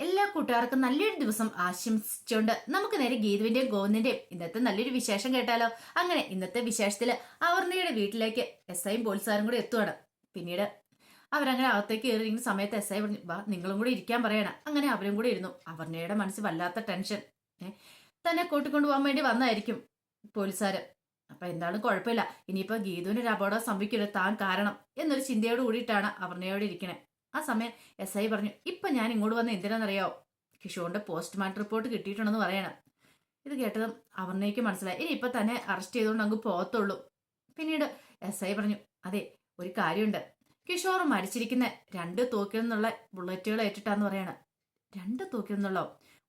എല്ലാ കൂട്ടുകാർക്കും നല്ലൊരു ദിവസം ആശംസിച്ചുകൊണ്ട് നമുക്ക് നേരെ ഗീതുവിന്റെയും ഗോവിന്ദിന്റെയും ഇന്നത്തെ നല്ലൊരു വിശേഷം കേട്ടാലോ? അങ്ങനെ ഇന്നത്തെ വിശേഷത്തിൽ അവർണയുടെ വീട്ടിലേക്ക് എസ് ഐയും പോലീസുകാരും കൂടി എത്തുവാണ്. പിന്നീട് അവരങ്ങനെ അകത്തേക്ക് കയറിയിരിക്കുന്ന സമയത്ത് എസ് ഐ പറഞ്ഞു വാ നിങ്ങളും കൂടി ഇരിക്കാൻ പറയണം. അങ്ങനെ അവരും കൂടി ഇരുന്നു. അവർണയുടെ മനസ്സ് വല്ലാത്ത ടെൻഷൻ തന്നെ കൂട്ടിക്കൊണ്ടു പോകാൻ വേണ്ടി വന്നായിരിക്കും പോലീസുകാര്. അപ്പൊ എന്താണ് കുഴപ്പമില്ല. ഇനിയിപ്പോ ഗീതുവിന് ഒരു അപകടം സംഭവിക്കില്ല താൻ കാരണം എന്നൊരു ചിന്തയോട് കൂടിയിട്ടാണ് അവർണയോട് ഇരിക്കണേ. ആ സമയം എസ് ഐ പറഞ്ഞു ഇപ്പൊ ഞാൻ ഇങ്ങോട്ട് വന്ന എന്തിനാണെന്നറിയോ കിഷോറിന്റെ പോസ്റ്റ്മോർട്ടം റിപ്പോർട്ട് കിട്ടിയിട്ടുണ്ടെന്ന് പറയണം. ഇത് കേട്ടതും അവർണയ്ക്ക് മനസ്സിലായി. ഇനി ഇപ്പൊ തന്നെ അറസ്റ്റ് ചെയ്തുകൊണ്ട് അങ്ങ് പോകത്തുള്ളൂ. പിന്നീട് എസ് ഐ പറഞ്ഞു അതെ ഒരു കാര്യമുണ്ട്. കിഷോർ മരിച്ചിരിക്കുന്ന രണ്ട് തോക്കിൽ നിന്നുള്ള ബുള്ളറ്റുകൾ ഏറ്റിട്ടാന്ന് പറയണം. രണ്ട് തോക്കിൽ നിന്നുള്ളോ?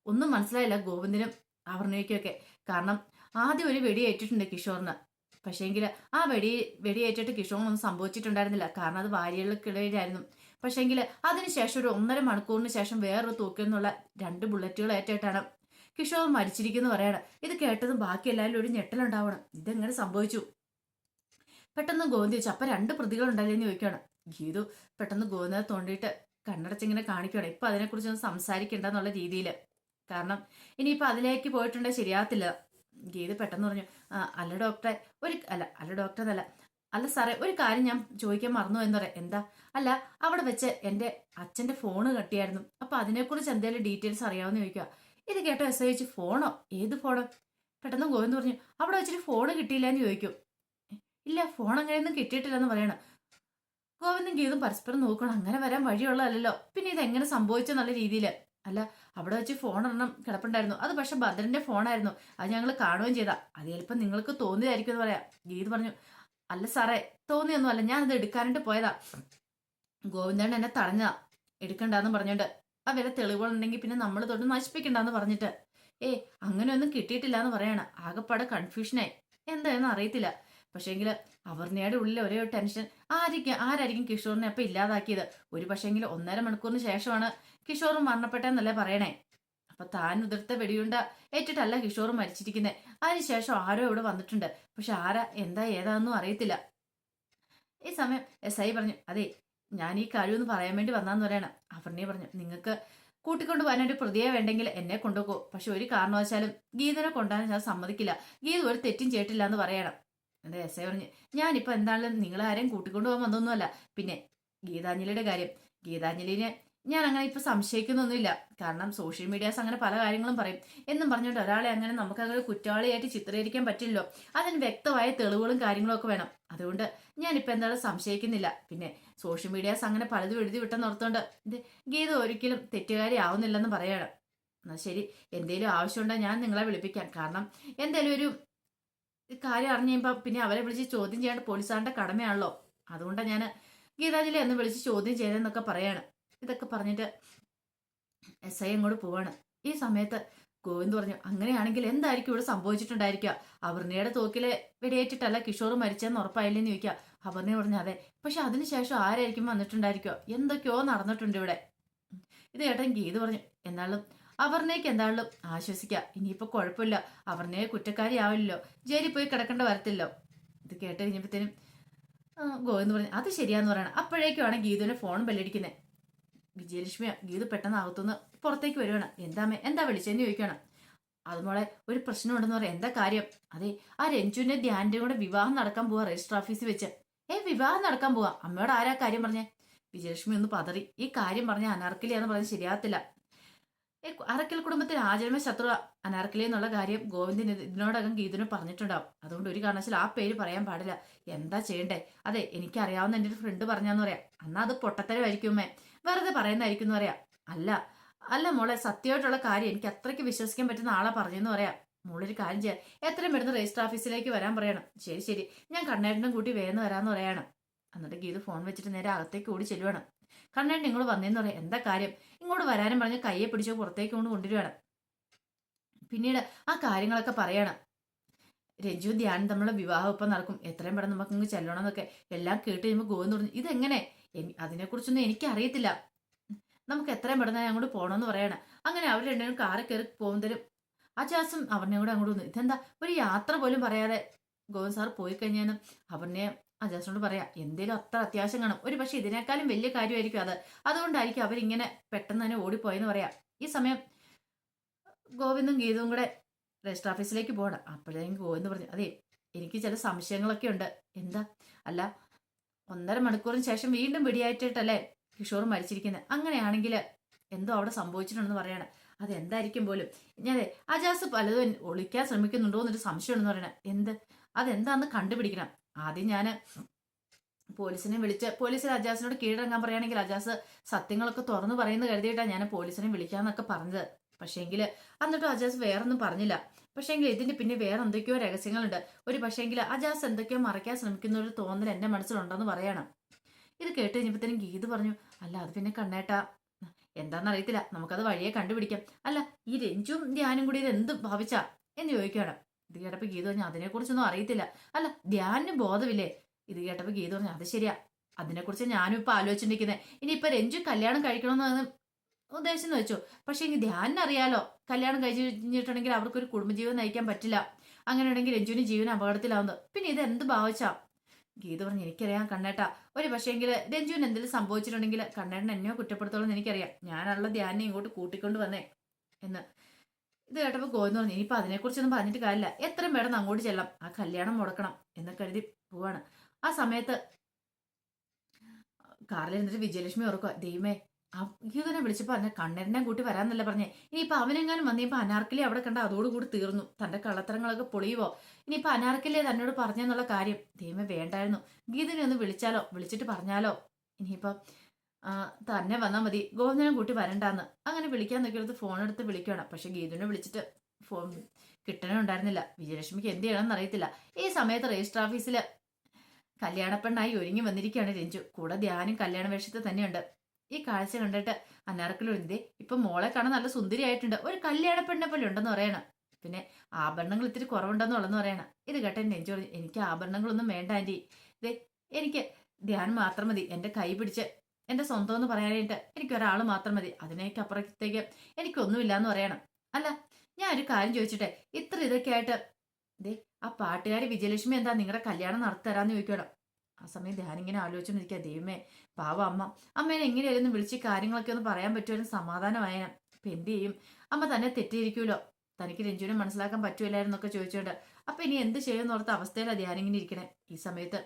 ഒന്നും മനസ്സിലായില്ല ഗോവിന്ദനും അവർണയ്ക്കൊക്കെ. കാരണം ആദ്യം ഒരു വെടി ഏറ്റിട്ടുണ്ട് കിഷോറിന്. പക്ഷേങ്കിൽ ആ വെടി വെടിയേറ്റിട്ട് കിഷോറിനൊന്നും സംഭവിച്ചിട്ടുണ്ടായിരുന്നില്ല. കാരണം അത് വാരികൾക്കിടയിലായിരുന്നു പക്ഷേങ്കിൽ അതിനുശേഷം ഒരു ഒന്നര മണിക്കൂറിന് ശേഷം വേറൊരു തൂക്കിൽ നിന്നുള്ള രണ്ട് ബുള്ളറ്റുകൾ ഏറ്റിട്ടാണ് കിഷോർ മരിച്ചിരിക്കുന്നു പറയാണ്. ഇത് കേട്ടതും ബാക്കി എല്ലാവരും ഒരു ഞെട്ടലുണ്ടാവണം ഇതെങ്ങനെ സംഭവിച്ചു? പെട്ടെന്ന് ഗോന്തി വെച്ചു അപ്പൊ രണ്ട് പ്രതികൾ ഉണ്ടല്ലേ? എന്ന് ചോദിക്കുകയാണ്. ഗീതു പെട്ടെന്ന് ഗോന്ത തോണ്ടിയിട്ട് കണ്ണടച്ചിങ്ങനെ കാണിക്കുകയാണ്. ഇപ്പൊ അതിനെക്കുറിച്ചൊന്നും സംസാരിക്കണ്ട എന്നുള്ള രീതിയിൽ കാരണം ഇനിയിപ്പോൾ അതിലേക്ക് പോയിട്ടുണ്ടെങ്കിൽ ശരിയാകത്തില്ല. ഗീത് പെട്ടെന്ന് പറഞ്ഞു അല്ല ഡോക്ടറെ ഒരു അല്ല അല്ല ഡോക്ടർ എന്നല്ല അല്ല സാറേ ഒരു കാര്യം ഞാൻ ചോദിക്കാൻ മറന്നു എന്ന് പറയാം. എന്താ? അല്ല അവിടെ വെച്ച് എന്റെ അച്ഛന്റെ ഫോണ് കട്ടിയായിരുന്നു. അപ്പോൾ അതിനെക്കുറിച്ച് എന്തെങ്കിലും ഡീറ്റെയിൽസ് അറിയാമെന്ന് ചോദിക്കുക ഇത് കേട്ടോ എസ് ഐ ഫോണോ? ഏത് ഫോണോ? പെട്ടെന്ന് ഗോവിന്ദ് പറഞ്ഞു അവിടെ വെച്ചിട്ട് ഫോണ് കിട്ടിയില്ല എന്ന് ചോദിക്കും. ഇല്ല ഫോൺ അങ്ങനെയൊന്നും കിട്ടിയിട്ടില്ലെന്ന് പറയണം. ഗോവിന്ദും ഗീതും പരസ്പരം നോക്കണം അങ്ങനെ വരാൻ വഴിയുള്ളതല്ലോ പിന്നെ ഇത് എങ്ങനെ സംഭവിച്ചെന്നുള്ള രീതിയിൽ അല്ല അവിടെ വെച്ച് ഫോൺ ഒരെണ്ണം കിടപ്പുണ്ടായിരുന്നു. അത് പക്ഷെ ഭദ്രന്റെ ഫോണായിരുന്നു. അത് ഞങ്ങൾ കാണുകയും ചെയ്താ. അത് ചിലപ്പോൾ നിങ്ങൾക്ക് തോന്നിയതായിരിക്കും എന്ന് പറയാം. ഗീത് പറഞ്ഞു അല്ല സാറേ തോന്നിയൊന്നുമല്ല ഞാൻ അത് എടുക്കാനായിട്ട് പോയതാ. ഗോവിന്ദൻ എന്നെ തടഞ്ഞതാ. എടുക്കണ്ടെന്ന് പറഞ്ഞോണ്ട് ആ വില തെളിവുകളുണ്ടെങ്കിൽ പിന്നെ നമ്മൾ തൊട്ട് നശിപ്പിക്കണ്ടെന്ന് പറഞ്ഞിട്ട്. ഏ അങ്ങനെയൊന്നും കിട്ടിയിട്ടില്ല എന്ന് പറയണ. ആകെപ്പാടെ കൺഫ്യൂഷനായി എന്തായെന്ന് അറിയത്തില്ല. പക്ഷേങ്കിൽ അവർണയുടെ ഉള്ളിൽ ഒരേ ഒരു ടെൻഷൻ ആയിരിക്കും ആരായിരിക്കും കിഷോറിനെ അപ്പൊ ഇല്ലാതാക്കിയത്? ഒരു പക്ഷേങ്കിൽ ഒന്നര മണിക്കൂറിന് ശേഷമാണ് കിഷോറും മരണപ്പെട്ടെന്നല്ലേ പറയണേ. അപ്പൊ താൻ ഉതിർത്ത വെടിയുണ്ട ഏറ്റിട്ടല്ല കിഷോർ മരിച്ചിരിക്കുന്നത് അതിനുശേഷം ആരോ ഇവിടെ വന്നിട്ടുണ്ട്. പക്ഷെ ആരാ എന്താ ഏതാണെന്നും അറിയത്തില്ല. ഈ സമയം എസ് ഐ പറഞ്ഞു അതെ ഞാൻ ഈ കഴിവെന്ന് പറയാൻ വേണ്ടി വന്നാന്ന് പറയണം. അവർണി പറഞ്ഞു നിങ്ങൾക്ക് കൂട്ടിക്കൊണ്ട് പോകാനൊരു പ്രതിയെ വേണ്ടെങ്കിൽ എന്നെ കൊണ്ടുപോകൂ പക്ഷെ ഒരു കാരണവശാലും ഗീതനെ കൊണ്ടാൻ ഞാൻ സമ്മതിക്കില്ല. ഗീത ഒരു തെറ്റും ചെയ്തിട്ടില്ല എന്ന് പറയണം. അതെ എസ് ഐ പറഞ്ഞു ഞാനിപ്പോ എന്താണെങ്കിലും നിങ്ങളാരെയും കൂട്ടിക്കൊണ്ടു പോകാൻ വന്നൊന്നുമല്ല. പിന്നെ ഗീതാഞ്ജലിയുടെ കാര്യം. ഗീതാഞ്ജലിനെ ഞാൻ അങ്ങനെ ഇപ്പൊ സംശയിക്കുന്നൊന്നുമില്ല. കാരണം സോഷ്യൽ മീഡിയാസ് അങ്ങനെ പല കാര്യങ്ങളും പറയും. എന്നും പറഞ്ഞിട്ട് ഒരാളെ അങ്ങനെ നമുക്ക് അങ്ങനെ കുറ്റവാളിയായിട്ട് ചിത്രീകരിക്കാൻ പറ്റില്ലല്ലോ. അതിന് വ്യക്തമായ തെളിവുകളും കാര്യങ്ങളും ഒക്കെ വേണം. അതുകൊണ്ട് ഞാൻ ഞാനിപ്പോ എന്തായാലും സംശയിക്കുന്നില്ല. പിന്നെ സോഷ്യൽ മീഡിയാസ് അങ്ങനെ പലതും എഴുതി വിട്ടെന്ന് ഓർത്തോണ്ട് ഇത് ഗീത ഒരിക്കലും തെറ്റുകാരി ആവുന്നില്ലെന്ന് പറയാണ്. എന്നാ ശരി. എന്തേലും ആവശ്യമുണ്ടെങ്കിൽ ഞാൻ നിങ്ങളെ വിളിപ്പിക്കാം. കാരണം എന്തേലും ഒരു കാര്യം അറിഞ്ഞു കഴിയുമ്പോൾ പിന്നെ അവരെ വിളിച്ച് ചോദ്യം ചെയ്യേണ്ട പോലീസുകാരുടെ കടമയാണല്ലോ. അതുകൊണ്ടാണ് ഞാൻ ഗീതാഞ്ജലി എന്ന് വിളിച്ച് ചോദ്യം ചെയ്തതെന്നൊക്കെ പറയാണ്. ഇതൊക്കെ പറഞ്ഞിട്ട് എസ് ഐ അങ്ങോട്ട് പോവാണ്. ഈ സമയത്ത് ഗോവിന്ദ് പറഞ്ഞു അങ്ങനെയാണെങ്കിൽ എന്തായിരിക്കും ഇവിടെ സംഭവിച്ചിട്ടുണ്ടായിരിക്കുക? അപർണയുടെ തോക്കിലെ വെടിയേറ്റിട്ടല്ല കിഷോർ മരിച്ചെന്ന് ഉറപ്പായില്ലെന്ന് ചോദിക്കുക. അപർണ പറഞ്ഞു അതെ. പക്ഷെ അതിനുശേഷം ആരായിരിക്കും വന്നിട്ടുണ്ടായിരിക്കുക? എന്തൊക്കെയോ നടന്നിട്ടുണ്ട് ഇവിടെ. ഇത് ഏട്ടൻ ഗീത് പറഞ്ഞു എന്നാലും അവർണയ്ക്ക് എന്താണല്ലോ ആശ്വസിക്ക ഇനിയിപ്പോ കുഴപ്പമില്ല. അവർണയെ കുറ്റക്കാരി ആവില്ലല്ലോ. ജയിലിൽ പോയി കിടക്കേണ്ട വരത്തില്ലോ. ഇത് കേട്ട് കഴിഞ്ഞപ്പോഴത്തേനും ഗോവിന്ദ് പറഞ്ഞു അത് ശരിയാന്ന് പറയണം. അപ്പോഴേക്കുമാണ് ഗീതുവിന്റെ ഫോൺ ബെല്ലടിക്കുന്നത് വിജയലക്ഷ്മി വീട് പെട്ടെന്ന് അകത്തുനിന്ന് പുറത്തേക്ക് വരുവാണ്. എന്താമേ എന്താ വിളിച്ചെന്ന് ചോദിക്കണം അത് മോളെ ഒരു പ്രശ്നമുണ്ടെന്ന് പറയാം. എന്താ കാര്യം? അതെ ആ രഞ്ജുവിന്റെ ധ്യാനിന്റെ കൂടെ വിവാഹം നടക്കാൻ പോവാ രജിസ്റ്റർ ഓഫീസിൽ വെച്ച്. ഏ വിവാഹം നടക്കാൻ പോവാ? അമ്മയോട് ആരാ കാര്യം പറഞ്ഞേ? വിജയലക്ഷ്മി ഒന്ന് പതറി. ഈ കാര്യം പറഞ്ഞ അനാർക്കലിയാന്ന് പറഞ്ഞ് ഏ, അറക്കൽ കുടുംബത്തിൽ ആചരണ ശത്രു അനാർക്കലി എന്നുള്ള കാര്യം ഗോവിന്ദൻ ഇത് ഇതിനോടകം ഗീതന് പറഞ്ഞിട്ടുണ്ടാവും. അതുകൊണ്ട് ഒരു കാരണവശാൽ ആ പേര് പറയാൻ പാടില്ല. എന്താ ചെയ്യണ്ടേ? അതെ എനിക്കറിയാവുന്ന എന്റെ ഒരു ഫ്രണ്ട് പറഞ്ഞാന്ന് പറയാം. അന്നാ അത് പൊട്ടത്തരമായിരിക്കുമേ വെറുതെ പറയുന്നതായിരിക്കും എന്ന് പറയാം. അല്ല അല്ല മോളെ സത്യമായിട്ടുള്ള കാര്യം എനിക്ക് അത്രയ്ക്ക് വിശ്വസിക്കാൻ പറ്റുന്ന ആളെ പറഞ്ഞെന്ന് പറയാം. മോളൊരു കാര്യം ചെയ്യാം. എത്രയും പെട്ടെന്ന് രജിസ്റ്റർ ഓഫീസിലേക്ക് വരാൻ പറയണം. ശരി ശരി. ഞാൻ കണ്ണേട്ടനും കൂട്ടി വേഗം വരാമെന്ന് പറയണം. എന്നിട്ട് ഗീത് ഫോൺ വെച്ചിട്ട് നേരെ അകത്തേക്ക് ഓടി ചെല്ലുവാണ്. കണ്ണേട്ടൻ നിങ്ങൾ വന്നേന്ന് പറയാം. എന്താ കാര്യം? ഇങ്ങോട്ട് വരാനും പറഞ്ഞ് കയ്യെ പിടിച്ചോ പുറത്തേക്ക് കൊണ്ട് കൊണ്ടുവരുവാണ് പിന്നീട് ആ കാര്യങ്ങളൊക്കെ പറയണം. രഞ്ജു ധ്യാനം നമ്മളെ വിവാഹം ഇപ്പം നടക്കും. എത്രയും പെട്ടെന്ന് നമുക്ക് ഇങ്ങ് ചെല്ലണം എന്നൊക്കെ എല്ലാം കേട്ട് കഴിയുമ്പോൾ ഗോവിന്ദ് പറഞ്ഞു ഇതെങ്ങനെ? അതിനെക്കുറിച്ചൊന്നും എനിക്കറിയത്തില്ല. നമുക്ക് എത്രയും പെട്ടെന്ന് അങ്ങോട്ട് പോകണമെന്ന് പറയണം. അങ്ങനെ അവർ രണ്ടുപേരും കാറിൽ കയറി പോകുന്നതിലും അജാസും അവനെ കൂടെ അങ്ങോട്ട് വന്നു. ഇതെന്താ? ഒരു യാത്ര പോലും പറയാതെ ഗോവിന്ദ് സാർ പോയി കഴിഞ്ഞാലും അവനെ അജാസിനോട് പറയാം എന്തേലും അത്ര അത്യാവശ്യം കാണും. ഒരു പക്ഷെ ഇതിനേക്കാളും വലിയ കാര്യമായിരിക്കും അത്. അതുകൊണ്ടായിരിക്കും അവരിങ്ങനെ പെട്ടെന്ന് തന്നെ ഓടിപ്പോയെന്ന് പറയാം. ഈ സമയം ഗോവിന്ദും ഗീതവും കൂടെ രജിസ്റ്റർ ഓഫീസിലേക്ക് പോകണം അപ്പോഴേക്കും ഗോവിന്ദ് പറഞ്ഞു അതെ എനിക്ക് ചില സംശയങ്ങളൊക്കെ ഉണ്ട്. എന്താ? അല്ല ഒന്നര മണിക്കൂറിന് ശേഷം വീണ്ടും വെടിയായിട്ടിട്ടല്ലേ കിഷോർ മരിച്ചിരിക്കുന്നത് അങ്ങനെയാണെങ്കിൽ എന്തോ അവിടെ സംഭവിച്ചിട്ടുണ്ടെന്ന് പറയണം. അതെന്തായിരിക്കും പോലും? ഞാനേ അജാസ് പലതും ഒളിക്കാൻ ശ്രമിക്കുന്നുണ്ടോ എന്നൊരു സംശയമുണ്ടെന്ന് പറയണേ. എന്ത്? അതെന്താന്ന് കണ്ടുപിടിക്കണം. ആദ്യം ഞാൻ പോലീസിനെ വിളിച്ച് പോലീസിൽ അജാസിനോട് കീഴടങ്ങാൻ പറയുകയാണെങ്കിൽ അജാസ് സത്യങ്ങളൊക്കെ തുറന്നു പറയുന്നത് കരുതിയിട്ടാണ് ഞാൻ പോലീസിനെ വിളിക്കാന്നൊക്കെ പറഞ്ഞത്. പക്ഷേങ്കിൽ എന്നിട്ടും അജാസ് വേറൊന്നും പറഞ്ഞില്ല. പക്ഷേങ്കിൽ ഇതിന്റെ പിന്നെ വേറെ എന്തൊക്കെയോ രഹസ്യങ്ങളുണ്ട്. ഒരു പക്ഷേങ്കിൽ അജാസ് എന്തൊക്കെയോ മറയ്ക്കാൻ ശ്രമിക്കുന്ന ഒരു തോന്നൽ എന്റെ മനസ്സിലുണ്ടെന്ന് പറയണം. ഇത് കേട്ട് കഴിഞ്ഞപ്പോഴത്തേനും ഗീത് പറഞ്ഞു അല്ല അത് പിന്നെ കണ്ണേട്ടാ. എന്താണെന്ന് അറിയത്തില്ല നമുക്കത് വഴിയെ കണ്ടുപിടിക്കാം. അല്ല ഈ രഞ്ജും ധ്യാനും കൂടി ഇത് എന്ത് ഭാവിച്ചാ? എന്ന് ചോദിക്കണം ഇത് കേട്ടപ്പോ ഗീത പറഞ്ഞു അതിനെക്കുറിച്ചൊന്നും അറിയത്തില്ല. അല്ല ധ്യാനിന് ബോധമില്ലേ? ഇത് കേട്ടപ്പോ ഗീത പറഞ്ഞു അത് ശരിയാ. അതിനെക്കുറിച്ച് ഞാനും ഇപ്പൊ ആലോചിച്ചിരിക്കുന്നത് ഇനിയിപ്പൊ രഞ്ജു കല്യാണം കഴിക്കണമെന്ന് ഉദ്ദേശിച്ചെന്ന് വെച്ചു. പക്ഷെ ഇനി ധ്യാനം അറിയാലോ. കല്യാണം കഴിഞ്ഞിട്ടുണ്ടെങ്കിൽ അവർക്കൊരു കുടുംബജീവിതം നയിക്കാൻ പറ്റില്ല. അങ്ങനെ അങ്ങനെയാണെങ്കിൽ രഞ്ജുവിന് ജീവൻ അപകടത്തിലാവുന്നത് പിന്നെ ഇത് എന്ത് ഭാവിച്ചാ? ഗീത പറഞ്ഞു എനിക്കറിയാം കണ്ണേട്ട. ഒരു പക്ഷേങ്കിൽ രഞ്ജുവിന് എന്തെങ്കിലും സംഭവിച്ചിട്ടുണ്ടെങ്കിൽ കണ്ണേട്ടൻ എന്നെയോ കുറ്റപ്പെടുത്തോളം എനിക്കറിയാം. ഞാനുള്ള ധ്യാനം ഇങ്ങോട്ട് കൂട്ടിക്കൊണ്ട് വന്നേ. എന്ന്. ഇത് കേട്ടപ്പോൾ ഗോവിന്ദ് പറഞ്ഞു ഇനിയിപ്പോൾ അതിനെക്കുറിച്ചൊന്നും പറഞ്ഞിട്ട് കാര്യമില്ല. എത്രയും വേണം അങ്ങോട്ട് ചെല്ലാം. ആ കല്യാണം മുടക്കണം. എന്ന് കരുതി പോവാണ്. ആ സമയത്ത് കാറിൽ ഇരുന്നിട്ട് വിജയലക്ഷ്മി ഓർക്കുക ദൈവമേ ആ വിളിച്ചപ്പോ വിളിച്ചപ്പോൾ കണ്ണരനെ കൂട്ടി വരാന്നല്ല പറഞ്ഞേ. ഇനിയിപ്പോൾ അവനെങ്ങാനും വന്നിപ്പോൾ അനാർക്കലി അവിടെ കണ്ട അതോടുകൂടി തീർന്നു. തന്റെ കള്ളത്തരങ്ങളൊക്കെ പൊളിയുവോ? ഇനിയിപ്പോൾ അനാർക്കലിയെ തന്നോട് പറഞ്ഞെന്നുള്ള കാര്യം ദൈവം വേണ്ടായിരുന്നു. ഗീതനെ ഒന്ന് വിളിച്ചാലോ? വിളിച്ചിട്ട് പറഞ്ഞാലോ? ഇനിയിപ്പം ആ, തന്നെ വന്നാൽ മതി. ഗോവിന്ദനെ കൂട്ടി വരണ്ടാന്ന്. അങ്ങനെ വിളിക്കാൻ നോക്കിയെടുത്ത് ഫോൺ എടുത്ത് വിളിക്കണം പക്ഷെ ഗീതുവിനെ വിളിച്ചിട്ട് ഫോൺ കിട്ടണേ ഉണ്ടായിരുന്നില്ല വിജയലക്ഷ്മിക്ക് എന്ത് ചെയ്യണമെന്ന് അറിയത്തില്ല. ഈ സമയത്ത് രജിസ്റ്റർ ഓഫീസിൽ കല്യാണപ്പെണ്ണായി ഒരുങ്ങി വന്നിരിക്കുകയാണ് രഞ്ജു. കൂടെ ധ്യാനം കല്യാണ വേഷത്തിൽ തന്നെയുണ്ട്. ഈ കാഴ്ച കണ്ടിട്ട് അനാർക്കലുണ്ട് ഇപ്പൊ മോളെ കാണാൻ നല്ല സുന്ദരിയായിട്ടുണ്ട്. ഒരു കല്യാണ പെണ്ണെ പോലെ ഉണ്ടെന്ന് പറയണം. പിന്നെ ആഭരണങ്ങൾ ഇത്തിരി കുറവുണ്ടെന്നുള്ളെന്ന് പറയണം. ഇത് കേട്ട നെഞ്ചു എനിക്ക് ആഭരണങ്ങളൊന്നും വേണ്ട ആന്റി. ഇതേ എനിക്ക് ധ്യാനം മാത്രം മതി. എന്റെ കൈ പിടിച്ച് എന്റെ സ്വന്തം എന്ന് പറയാനായിട്ട് എനിക്ക് ഒരാൾ മാത്രം മതി. അതിനേക്ക് അപ്പുറത്തേക്ക് എനിക്കൊന്നുമില്ല എന്ന് പറയണം. അല്ല ഞാൻ ഒരു കാര്യം ചോദിച്ചിട്ടെ. ഇത്ര ഇതൊക്കെ ആയിട്ട് ദേ ആ പാട്ടുകാരി വിജയലക്ഷ്മി എന്താ നിങ്ങളുടെ കല്യാണം നടത്തരാന്ന് ചോദിക്കണം ആ സമയം ധ്യാനം ഇങ്ങനെ ആലോചിച്ചുകൊണ്ടിരിക്കുക ദൈവമേ പാവ അമ്മ. അമ്മേനെ എങ്ങനെയായിരുന്നു വിളിച്ച് കാര്യങ്ങളൊക്കെ ഒന്ന് പറയാൻ പറ്റുമായിരുന്നു സമാധാനമായേനെ അപ്പൊ എന്ത് ചെയ്യും? അമ്മ തന്നെ തെറ്റിയിരിക്കുമല്ലോ. തനിക്ക് രഞ്ജുവിനെ മനസ്സിലാക്കാൻ പറ്റൂലായിരുന്നൊക്കെ ചോദിച്ചോണ്ട്. അപ്പൊ ഇനി എന്ത് ചെയ്യുമെന്ന് ഓർത്ത അവസ്ഥയിലാണ് ധ്യാനം ഇങ്ങനെ ഇരിക്കണേ ഈ സമയത്ത്.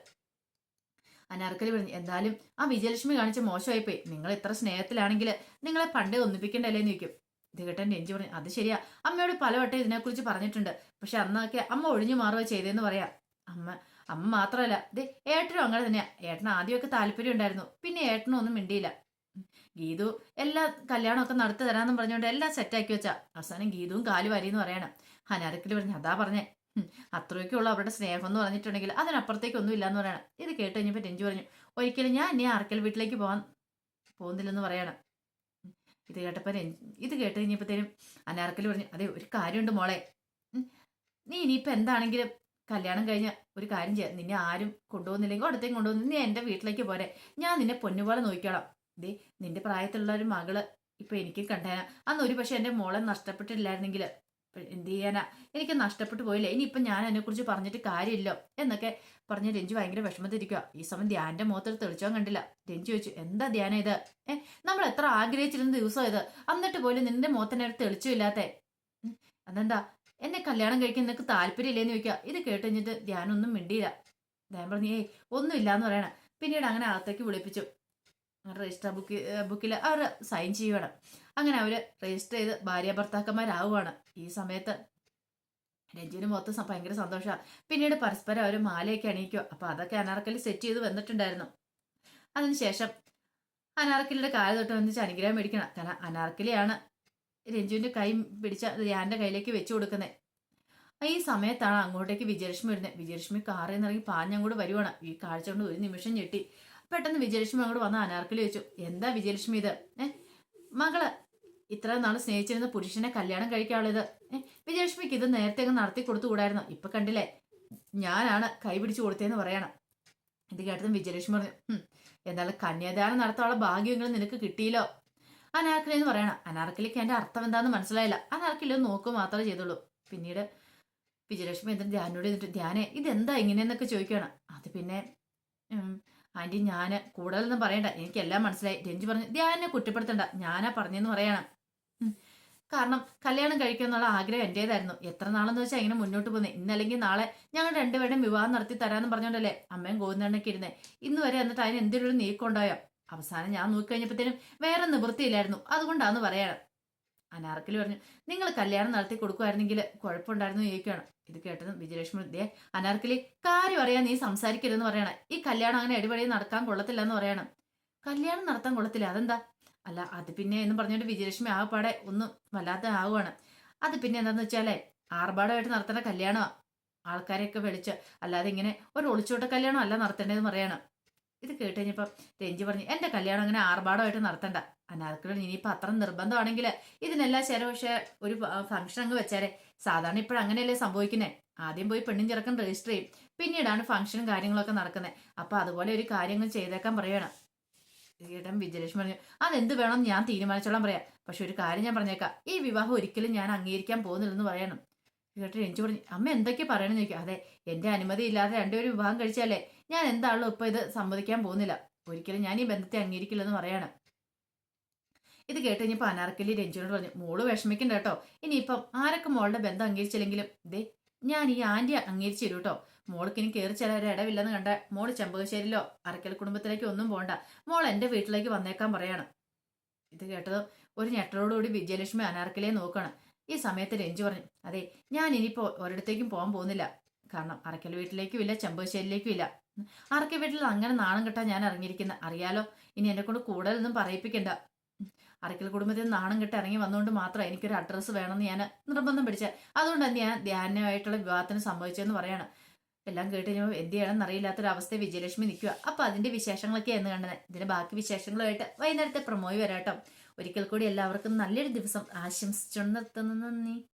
അനാർക്കലി പറഞ്ഞു എന്തായാലും ആ വിജയലക്ഷ്മി കാണിച്ച മോശമായിപ്പോയി. നിങ്ങൾ ഇത്ര സ്നേഹത്തിലാണെങ്കിൽ നിങ്ങളെ പണ്ടേ ഒന്നിപ്പിക്കണ്ടല്ലേ? എന്ന് ചോദിക്കും. ഇത് കേട്ടാൻ രഞ്ജു പറഞ്ഞു അത് ശരിയാ. അമ്മയോട് പലവട്ടം ഇതിനെക്കുറിച്ച് പറഞ്ഞിട്ടുണ്ട്. പക്ഷെ അന്നൊക്കെ അമ്മ ഒഴിഞ്ഞു മാറുക ചെയ്തതെന്ന് പറയാം. അമ്മ അമ്മ മാത്രമല്ല ദേ ഏട്ടനും അങ്ങനെ തന്നെയാ. ഏട്ടൻ ആദ്യമൊക്കെ താല്പര്യം ഉണ്ടായിരുന്നു. പിന്നെ ഏട്ടനും ഒന്നും മിണ്ടിയില്ല. ഗീതു എല്ലാ കല്യാണമൊക്കെ നടത്തി തരാമെന്നും പറഞ്ഞുകൊണ്ട് എല്ലാം സെറ്റാക്കി വെച്ചാ. അവസാനം ഗീതുവും കാലു വരിയെന്ന് പറയണം. ഹനാരക്കിൽ പറഞ്ഞു അതാ പറഞ്ഞേ. അത്രയൊക്കെ അത്രയൊക്കെയുള്ള അവരുടെ സ്നേഹം എന്ന് പറഞ്ഞിട്ടുണ്ടെങ്കിൽ അതിനപ്പുറത്തേക്കൊന്നും ഇല്ലാന്ന് പറയണം. ഇത് കേട്ട് കഴിഞ്ഞപ്പോൾ രഞ്ജു പറഞ്ഞു ഒരിക്കലും ഞാൻ ഇനി ആർക്കൽ വീട്ടിലേക്ക് പോകാൻ പോകുന്നില്ലെന്ന് പറയണം. ഇത് കേട്ടപ്പോൾ ഇത് കേട്ട് കഴിഞ്ഞപ്പോഴത്തേനും അനാർക്കൽ പറഞ്ഞു അതെ ഒരു കാര്യമുണ്ട് മോളെ. നീ ഇനിയിപ്പോൾ എന്താണെങ്കിലും കല്യാണം കഴിഞ്ഞ ഒരു കാര്യം ചെയ്യാം. നിന്നെ ആരും കൊണ്ടുപോകുന്നില്ലെങ്കിൽ അടുത്തേക്ക് കൊണ്ടുപോകുന്നു നീ എന്റെ വീട്ടിലേക്ക് പോരെ. ഞാൻ നിന്നെ പൊന്നുപോലെ നോക്കിക്കോളാം. ദേ നിന്റെ പ്രായത്തിലുള്ള ഒരു മകൾ ഇപ്പൊ എനിക്ക് കണ്ടേന. അന്ന് ഒരു പക്ഷെ എന്റെ മോളെ നഷ്ടപ്പെട്ടില്ലായിരുന്നെങ്കിൽ എന്ത് ചെയ്യാനാ? എനിക്ക് നഷ്ടപ്പെട്ടു പോയില്ലേ? ഇനിയിപ്പം ഞാൻ അതിനെക്കുറിച്ച് പറഞ്ഞിട്ട് കാര്യമില്ല? എന്നൊക്കെ പറഞ്ഞ് രഞ്ജു ഭയങ്കര വിഷമത്തിരിക്കുക ഈ സമയം ധ്യാന്റെ മുഖത്തൊരു തെളിച്ചോ കണ്ടില്ല. രഞ്ജു ചോദിച്ചു എന്താ ധ്യാനം ഇത്? ഏ നമ്മൾ എത്ര ആഗ്രഹിച്ചിരുന്ന ദിവസം ഇത്? എന്നിട്ട് പോലും നിന്റെ മുഖത്തിന് ഒരു തെളിച്ചമില്ലാത്ത അതെന്താ? എന്നെ കല്യാണം കഴിക്കാൻ നിനക്ക് താല്പര്യമില്ലേന്ന് ചോദിക്കുക. ഇത് കേട്ട് കഴിഞ്ഞിട്ട് ധ്യാനം ഒന്നും മിണ്ടിയില്ല. ധ്യാൻ പറഞ്ഞു ഏയ് ഒന്നുമില്ല എന്ന് പറയണം. പിന്നീട് അങ്ങനെ അകത്തേക്ക് വിളിപ്പിച്ചു. രജിസ്റ്റർ ബുക്ക് ബുക്കിൽ അവർ സൈൻ ചെയ്യണം. അങ്ങനെ അവർ രജിസ്റ്റർ ചെയ്ത് ഭാര്യ ഭർത്താക്കന്മാരാവുകയാണ് ഈ സമയത്ത്. രഞ്ജുവിന് മൊത്തം ഭയങ്കര സന്തോഷമാണ് പിന്നീട് പരസ്പരം അവർ മാലയൊക്കെ അണിയിക്കുക അപ്പോൾ അതൊക്കെ അനാർക്കലി സെറ്റ് ചെയ്ത് വന്നിട്ടുണ്ടായിരുന്നു. അതിനുശേഷം അനാർക്കലിയുടെ കാൽ തൊട്ട് വന്നിച്ച് അനുഗ്രഹം മേടിക്കണം. കാരണം അനാർക്കലിയാണ് രഞ്ജുവിന്റെ കൈ പിടിച്ച ധ്യാനിന്റെ കയ്യിലേക്ക് വെച്ചു കൊടുക്കുന്നത് ഈ സമയത്താണ് അങ്ങോട്ടേക്ക് വിജയലക്ഷ്മി വരുന്നത് വിജയലക്ഷ്മി കാറിൽ നിന്ന് ഇറങ്ങി പാഞ്ഞങ്ങോട്ട് വരുവാണ്. ഈ കാഴ്ച കൊണ്ട് ഒരു നിമിഷം ഞെട്ടി. പെട്ടെന്ന് വിജയലക്ഷ്മി അങ്ങോട്ട് വന്ന് അനാർക്കലി വെച്ചു എന്താ വിജയലക്ഷ്മി ഇത്? ഏ? മകൾ ഇത്ര നാൾ സ്നേഹിച്ചിരുന്ന പുരുഷനെ കല്യാണം കഴിക്കാനുള്ളത്. ഏ? വിജയലക്ഷ്മിക്ക് ഇത് നേരത്തെ അങ്ങ് നടത്തി കൊടുത്തുകൂടായിരുന്നു. ഇപ്പൊ കണ്ടില്ലേ? ഞാനാണ് കൈ പിടിച്ചു കൊടുത്തതെന്ന് പറയണം. ഇത് കേട്ടതും വിജയലക്ഷ്മി പറഞ്ഞു "ഹും, എന്നാലും കന്യാദാനം നടത്താനുള്ള ഭാഗ്യമെങ്കിലും നിനക്ക് കിട്ടിയില്ലോ. അനാർക്കലി എന്ന് പറയണം. അനാർക്കലിക്ക് എന്റെ അർത്ഥം എന്താണെന്ന് മനസ്സിലായില്ല. അനാർക്കലി ഒന്ന് നോക്കുക മാത്രമേ ചെയ്തുള്ളൂ. പിന്നീട് വിജയലക്ഷ്മി എന്തിനും ധ്യാനോട് എന്നിട്ട് ധ്യാനെ ഇതെന്താ ഇങ്ങനെയെന്നൊക്കെ ചോദിക്കുകയാണ്. അത് പിന്നെ ആന്റി ഞാൻ കൂടുതലൊന്നും പറയണ്ട. എനിക്കെല്ലാം മനസ്സിലായി. രഞ്ജു പറഞ്ഞു ധ്യാനെ കുറ്റപ്പെടുത്തണ്ട. ഞാനാ പറഞ്ഞെന്ന് പറയണം. കാരണം കല്യാണം കഴിക്കുമെന്നുള്ള ആഗ്രഹം എന്റേതായിരുന്നു. എത്ര നാളെന്ന് വെച്ചാൽ ഇങ്ങനെ മുന്നോട്ട് പോകുന്നത് ഇന്നല്ലെങ്കിൽ നാളെ ഞങ്ങൾ രണ്ടുപേരുടെയും വിവാഹം നടത്തി തരാമെന്ന് പറഞ്ഞോണ്ടല്ലേ അമ്മയും ഗോവിന്ദണ്ണൊക്കെ ഇരുന്നേ. ഇന്ന് വരെ എന്നിട്ട് അതിന് എന്തെങ്കിലും ഒരു നീക്കം ഉണ്ടായോ അവസാനം ഞാൻ നോക്കിക്കഴിഞ്ഞപ്പോഴത്തേനും വേറെ നിവൃത്തിയില്ലായിരുന്നു അതുകൊണ്ടാന്ന് പറയണം അനാർക്കലി പറഞ്ഞു നിങ്ങൾ കല്യാണം നടത്തി കൊടുക്കുമായിരുന്നെങ്കിൽ കുഴപ്പമുണ്ടായിരുന്നു ചോദിക്കുകയാണ്. ഇത് കേട്ടത് വിജയലക്ഷ്മി ദേ അനാർക്കലി കാര്യം അറിയാൻ നീ സംസാരിക്കരുതെന്ന് പറയണം. ഈ കല്യാണം അങ്ങനെ അടിപൊളി നടക്കാൻ കൊള്ളത്തില്ല എന്ന് പറയണം. കല്യാണം നടത്താൻ കൊള്ളത്തില്ല അതെന്താ? അല്ല അത് പിന്നെ എന്ന് പറഞ്ഞുകൊണ്ട് വിജയലക്ഷ്മി ആകപ്പാടെ ഒന്നും വല്ലാത്ത ആവുകയാണ് അത് പിന്നെ എന്താന്ന് വെച്ചാലേ ആർഭാടമായിട്ട് നടത്തേണ്ട കല്യാണമാണ് ആൾക്കാരെയൊക്കെ വിളിച്ച് അല്ലാതെ ഇങ്ങനെ ഒരു ഒളിച്ചോട്ട കല്യാണം അല്ല നടത്തേണ്ടതെന്ന് പറയണം. ഇത് കേട്ട് കഴിഞ്ഞപ്പോൾ രഞ്ജി പറഞ്ഞു എന്റെ കല്യാണം അങ്ങനെ ആർഭാടമായിട്ട് നടത്തണ്ട. അനാർക്കലും ഇനിയിപ്പോൾ അത്ര നിർബന്ധമാണെങ്കിൽ ഇതിനെല്ലാം ശരം പക്ഷേ ഒരു ഫംഗ്ഷൻ അങ്ങ് വെച്ചാലേ സാധാരണ ഇപ്പോഴും അങ്ങനെയല്ലേ സംഭവിക്കുന്നത് ആദ്യം പോയി പെണ്ണും ചെറുക്കൻ രജിസ്റ്റർ ചെയ്യും. പിന്നീടാണ് ഫംഗ്ഷനും കാര്യങ്ങളൊക്കെ നടക്കുന്നത് അപ്പൊ അതുപോലെ ഒരു കാര്യങ്ങൾ ചെയ്തേക്കാൻ പറയണം ഈടം വിജയലക്ഷ്മി പറഞ്ഞു അതെന്ത് വേണം ഞാൻ തീരുമാനിച്ചോളാം പറയാം. പക്ഷെ ഒരു കാര്യം ഞാൻ പറഞ്ഞേക്കാം. ഈ വിവാഹം ഒരിക്കലും ഞാൻ അംഗീകരിക്കാൻ പോകുന്നില്ലെന്ന് പറയണം. കേട്ട് രഞ്ജു പറഞ്ഞു അമ്മ എന്തൊക്കെ പറയണമെന്ന് ചോദിക്കും. അതെ എന്റെ അനുമതി ഇല്ലാതെ രണ്ടുപേരും വിവാഹം കഴിച്ചാലേ ഞാൻ എന്താണല്ലോ ഇപ്പൊ ഇത് സമ്മതിക്കാൻ പോകുന്നില്ല. ഒരിക്കലും ഞാൻ ഈ ബന്ധത്തെ അംഗീകരിക്കില്ലെന്ന് പറയാണ്. ഇത് കേട്ട് കഴിഞ്ഞപ്പോൾ അനാർക്കലി രഞ്ജുനോട് പറഞ്ഞു മോൾ വിഷമിക്കണ്ട കേട്ടോ. ഇനിയിപ്പം ആരൊക്കെ മോളുടെ ബന്ധം അംഗീകരിച്ചില്ലെങ്കിലും ദേ ഞാൻ ഈ ആന്റി അംഗീകരിച്ചു തരൂ കേട്ടോ. മോൾക്ക് ഇനി കയറി ചില ഒരു ഇടവില്ലെന്ന് കണ്ട മോൾ ചെമ്പകശ്ശേരിയിലോ അരക്കൽ കുടുംബത്തിലേക്ക് ഒന്നും പോണ്ട. മോൾ എന്റെ വീട്ടിലേക്ക് വന്നേക്കാൻ പറയാണ്. ഇത് കേട്ടത് ഒരു ഞെട്ടലോടുകൂടി വിജയലക്ഷ്മി അനാർക്കലിയെ നോക്കണം. ഈ സമയത്ത് രഞ്ജു പറഞ്ഞു അതെ ഞാൻ ഇനിയിപ്പോ ഒരിടത്തേക്കും പോകാൻ പോകുന്നില്ല. കാരണം അറക്കൽ വീട്ടിലേക്കും ഇല്ല ചെമ്പകശ്ശേരിയിലേക്കും ഇല്ല അറക്കൽ വീട്ടിൽ അങ്ങനെ നാണം കെട്ടാൻ ഞാൻ ഇറങ്ങിയിരിക്കുന്ന? അറിയാലോ. ഇനി എന്നെ കൊണ്ട് കൂടുതലൊന്നും പറയിപ്പിക്കണ്ട. അറക്കൽ കുടുംബത്തിൽ നിന്ന് നാണം കെട്ട് ഇറങ്ങി വന്നുകൊണ്ട് മാത്രം എനിക്കൊരു അഡ്രസ്സ് വേണമെന്ന് ഞാൻ നിർബന്ധം പിടിച്ച. തന്നെ ഞാൻ ധ്യാനമായിട്ടുള്ള വിവാഹത്തിന് സംഭവിച്ചതെന്ന് പറയാണ്. എല്ലാം കേട്ട് കഴിഞ്ഞപ്പോൾ എന്ത് ചെയ്യണമെന്ന് അറിയില്ലാത്തൊരവസ്ഥ വിജയലക്ഷ്മി നിൽക്കുക അപ്പൊ അതിന്റെ വിശേഷങ്ങളൊക്കെ എന്ന് കണ്ടത്. ഇതിന്റെ ബാക്കി വിശേഷങ്ങളുമായിട്ട് വൈകുന്നേരത്തെ പ്രമോയി വരാട്ടോ. ഒരിക്കൽ കൂടി എല്ലാവർക്കും നല്ലൊരു ദിവസം ആശംസിച്ചു നിർത്തുന്നു. നന്ദി.